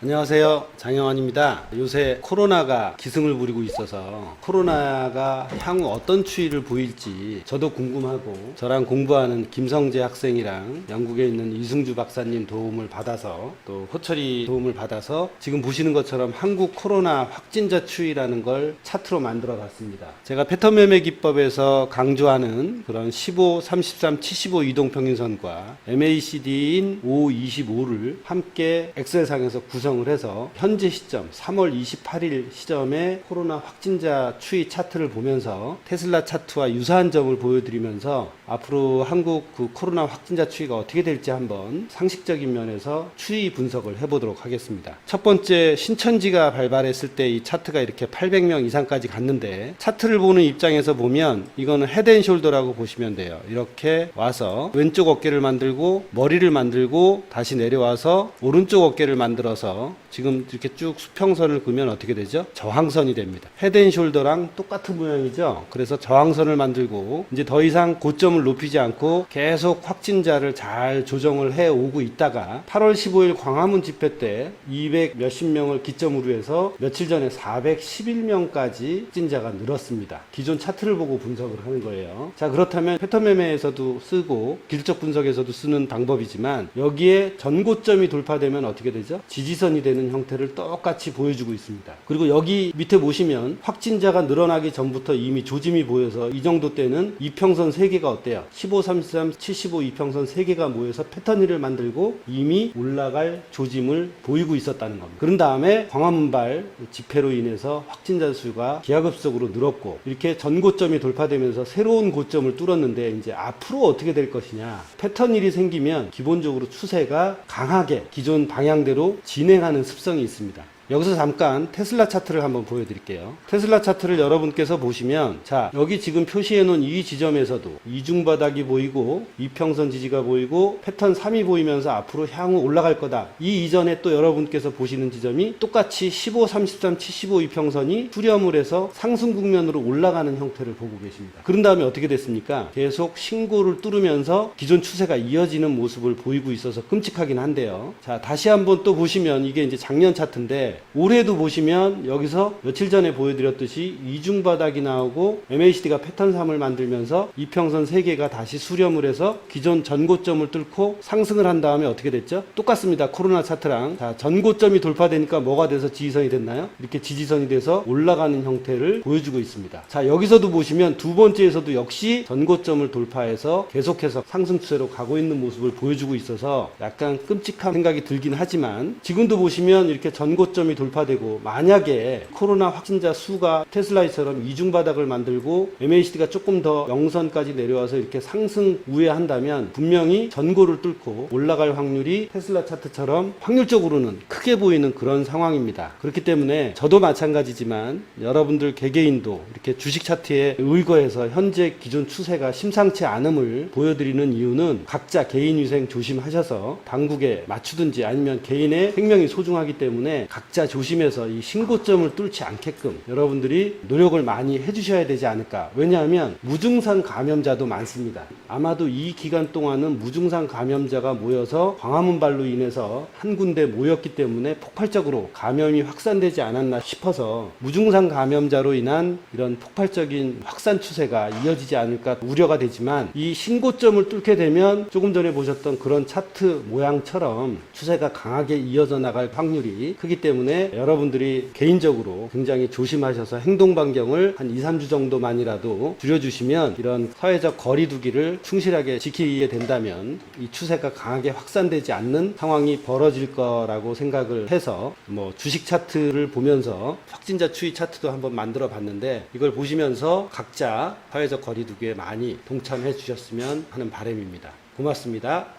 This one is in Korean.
안녕하세요. 장영환입니다. 요새 코로나가 기승을 부리고 있어서 코로나가 향후 어떤 추이를 보일지 저도 궁금하고 저랑 공부하는 김성재 학생이랑 영국에 있는 이승주 박사님 도움을 받아서 또 호철이 도움을 받아서 지금 보시는 것처럼 한국 코로나 확진자 추이라는 걸 차트로 만들어 봤습니다. 제가 패턴 매매 기법에서 강조하는 그런 15, 33, 75 이동평균선과 MACD인 5, 25를 함께 엑셀상에서 구성 을 해서 현재 시점 3월 28일 시점에 코로나 확진자 추이 차트를 보면서 테슬라 차트와 유사한 점을 보여드리면서 앞으로 한국 그 코로나 확진자 추이가 어떻게 될지 한번 상식적인 면에서 추이 분석을 해보도록 하겠습니다. 첫 번째 신천지가 발발했을 때 이 차트가 이렇게 800명 이상까지 갔는데 차트를 보는 입장에서 보면 이거는 헤드앤숄더라고 보시면 돼요. 이렇게 와서 왼쪽 어깨를 만들고 머리를 만들고 다시 내려와서 오른쪽 어깨를 만들어서 지금 이렇게 쭉 수평선을 그으면 어떻게 되죠? 저항선이 됩니다. 헤드앤숄더랑 똑같은 모양이죠. 그래서 저항선을 만들고 이제 더 이상 고점을 높이지 않고 계속 확진자를 잘 조정을 해 오고 있다가 8월 15일 광화문 집회 때 200 몇십 명을 기점으로 해서 며칠 전에 411명까지 확진자가 늘었습니다. 기존 차트를 보고 분석을 하는 거예요. 자, 그렇다면 패턴 매매에서도 쓰고 기술적 분석에서도 쓰는 방법이지만 여기에 전고점이 돌파되면 어떻게 되죠? 지지선 이 되는 형태를 똑같이 보여주고 있습니다. 그리고 여기 밑에 보시면 확진자가 늘어나기 전부터 이미 조짐이 보여서 이 정도 때는 이평선 3개가 어때요? 15, 33, 75 이평선 3개가 모여서 패턴위를 만들고 이미 올라갈 조짐을 보이고 있었다는 겁니다. 그런 다음에 광화문발 집회로 인해서 확진자 수가 기하급속으로 늘었고 이렇게 전고점이 돌파되면서 새로운 고점을 뚫었는데 이제 앞으로 어떻게 될 것이냐 패턴 일이 생기면 기본적으로 추세가 강하게 기존 방향대로 진행 하는 습성이 있습니다. 여기서 잠깐 테슬라 차트를 한번 보여드릴게요. 테슬라 차트를 여러분께서 보시면 자 여기 지금 표시해 놓은 이 지점에서도 이중바닥이 보이고 이평선 지지가 보이고 패턴 3이 보이면서 앞으로 향후 올라갈 거다. 이 이전에 또 여러분께서 보시는 지점이 똑같이 15, 33, 75 이평선이 수렴을 해서 상승 국면으로 올라가는 형태를 보고 계십니다. 그런 다음에 어떻게 됐습니까? 계속 신고를 뚫으면서 기존 추세가 이어지는 모습을 보이고 있어서 끔찍하긴 한데요. 자 다시 한번 또 보시면 이게 이제 작년 차트인데 올해도 보시면 여기서 며칠 전에 보여드렸듯이 이중 바닥이 나오고 MACD가 패턴 3을 만들면서 이평선 3개가 다시 수렴을 해서 기존 전고점을 뚫고 상승을 한 다음에 어떻게 됐죠? 똑같습니다. 코로나 차트랑 자 전고점이 돌파되니까 뭐가 돼서 지지선이 됐나요? 이렇게 지지선이 돼서 올라가는 형태를 보여주고 있습니다. 자 여기서도 보시면 두 번째에서도 역시 전고점을 돌파해서 계속해서 상승 추세로 가고 있는 모습을 보여주고 있어서 약간 끔찍한 생각이 들긴 하지만 지금도 보시면 이렇게 전고점 이 돌파되고 만약에 코로나 확진자 수가 테슬라이처럼 이중 바닥을 만들고 MACD가 조금 더 영선까지 내려와서 이렇게 상승 우회한다면 분명히 전고를 뚫고 올라갈 확률이 테슬라 차트처럼 확률적으로는 크게 보이는 그런 상황입니다. 그렇기 때문에 저도 마찬가지지만 여러분들 개개인도 이렇게 주식 차트에 의거해서 현재 기존 추세가 심상치 않음을 보여드리는 이유는 각자 개인 위생 조심하셔서 당국에 맞추든지 아니면 개인의 생명이 소중하기 때문에 각자 조심해서 이 신고점을 뚫지 않게끔 여러분들이 노력을 많이 해주셔야 되지 않을까. 왜냐하면 무증상 감염자도 많습니다. 아마도 이 기간 동안은 무증상 감염자가 모여서 광화문발로 인해서 한 군데 모였기 때문에 폭발적으로 감염이 확산되지 않았나 싶어서 무증상 감염자로 인한 이런 폭발적인 확산 추세가 이어지지 않을까 우려가 되지만 이 신고점을 뚫게 되면 조금 전에 보셨던 그런 차트 모양처럼 추세가 강하게 이어져 나갈 확률이 크기 때문에 여러분들이 개인적으로 굉장히 조심하셔서 행동 반경을 한 2, 3주 정도만이라도 줄여주시면 이런 사회적 거리두기를 충실하게 지키게 된다면 이 추세가 강하게 확산되지 않는 상황이 벌어질 거라고 생각을 해서 뭐 주식 차트를 보면서 확진자 추이 차트도 한번 만들어 봤는데 이걸 보시면서 각자 사회적 거리두기에 많이 동참해 주셨으면 하는 바람입니다. 고맙습니다.